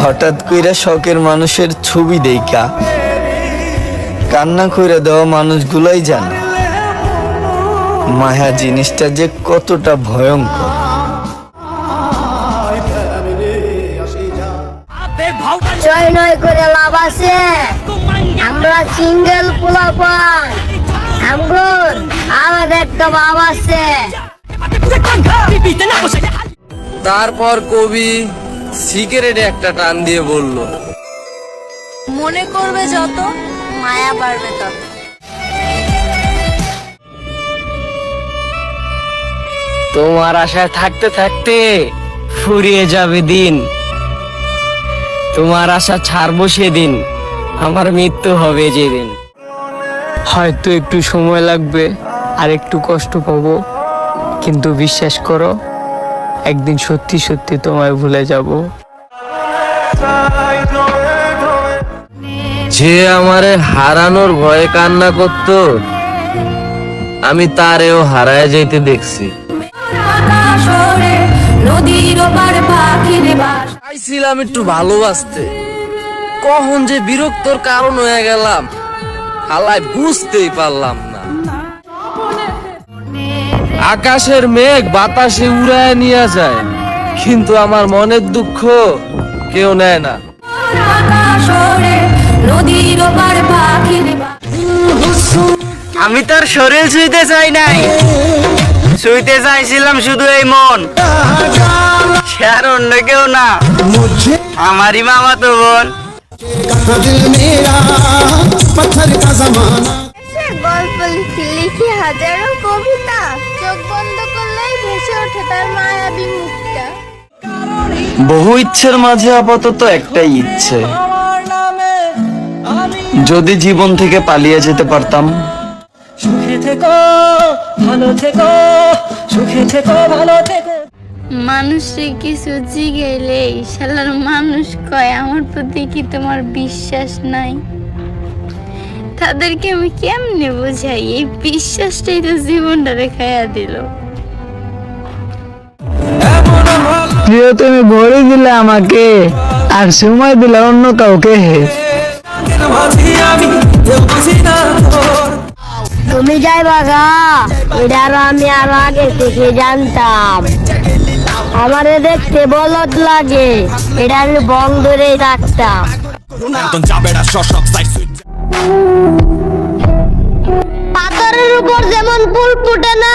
হঠাৎ কইরা শখের মানুষের ছবি দেইকা কান্না কইরা দেওয়া মানুষগুলাই জানে। মায়া জিনিসটা যে কতটা ভয়ঙ্কর। ছয় নয় করে লাভ আছে। আমরা সিঙ্গেল পোলাপান। আমগুন আমার একটা বাপ আছে। তারপর কবি সিগারেটে একটা টান দিয়ে বলল মনে করবে যত মায়া বাড়বে তত। তোমার আশায় থাকতে থাকতে ফুরিয়ে যাবে দিন। তোমার আশা ছাড়বো সেদিন আমার মৃত্যু হবে যেদিন। হয়তো একটু সময় লাগবে আর একটু কষ্ট পাবো কিন্তু বিশ্বাস করো একদিন সত্যি সত্যি তোমায় ভুলে যাব। যে আমারে হারানোর ভয়ে কান্না করত, আমি তারেও হারায় যাইতে দেখছি। চাইছিলাম একটু ভালোবাসতে, কখন যে বিরক্তর কারণ হয়ে গেলাম, হালায় বুঝতেই পারলাম আকাশের মেঘ বাতাসে উড়ায় নিয়ে যায় কিন্তু আমার মনের দুঃখ কেউ নেয় না। আমি তার শরীর ছুঁইতে চাই নাই। ছুঁইতে চাইছিলাম শুধু এই মন। সে আর অন্য কেউ না। আমারই মামা তো বোন। গল্প লিখি হাজারো কবিতা। তার মায়াবী মুখটা বহু ইচ্ছের মাঝে আপাতত একটাই ইচ্ছে। যদি জীবন থেকে পালিয়ে যেতে পারতাম। মানুষে কিছু জিগাইলেই শালার মানুষ কয় আমার প্রতি কি তোমার বিশ্বাস নাই? তাদেরকে আমি কেমনে বোঝাই? এই বিশ্বাসটাই তো জীবনটা রেখাইয়া দিল। প্রিয় তুমি ভরে দিলে আমাকে, আর সময় দিলে অন্য কাউকে। তুমি যাই বাগা, এটা আমি আরও আগে থেকে জানতাম। আমারে দেখতে বলদ লাগে, এটা আমি বং ধরেই রাখতাম পাথরের উপর যেমন ফুল ফুটে না,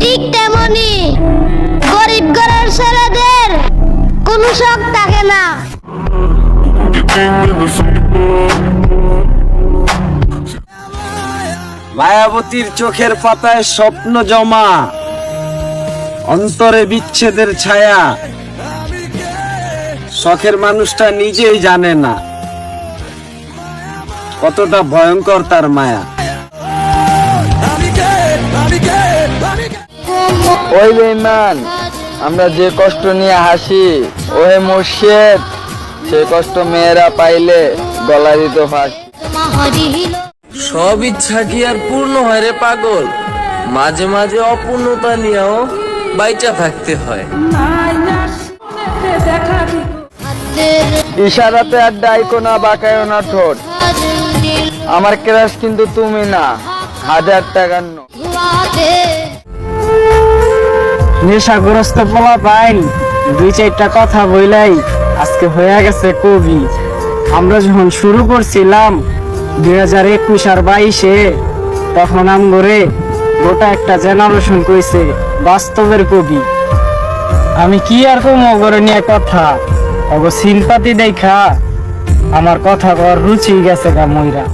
ঠিক তেমনি কোনো শখ থাকে না। মায়াবতীর চোখের পাতায় স্বপ্ন জমা অন্তরে বিচ্ছেদের ছায়া। শখের মানুষটা নিজেই জানে না কতটা ভয়ঙ্কর তার মায়া। ওই বেমান আমরা যে কষ্ট নিয়ে হাসি ওহে মুর্শেদ সে কষ্ট মেয়েরা পাইলে গলা দিত ফাঁসি সব ইচ্ছা কি আর পূর্ণ হয় রে পাগল? মাঝে মাঝে অপূর্ণতা নিয়েও বাইচা থাকতে হয়। ইশারাতে আর ডাইকো না বাঁকায়ও না ঠোঁট। আমার ক্রাশ কিন্তু তুমি না হাজার টাকার নেশাগ্রস্ত পোলা পাইন দুই চারটা কথা বইলাই, আজকে হয়ে গেছে কবি। আমরা যখন শুরু করছিলাম দুই হাজার একুশ আর বাইশে, তখন আমগরে গোটা একটা জেনারেশন কইছে, বাস্তবের কবি। আমি কি আর কম অগরে নিয়ে কথা? অগ সিম্পাতি দেখা, আমার কথা কর রুচি গেছে গা মইরা।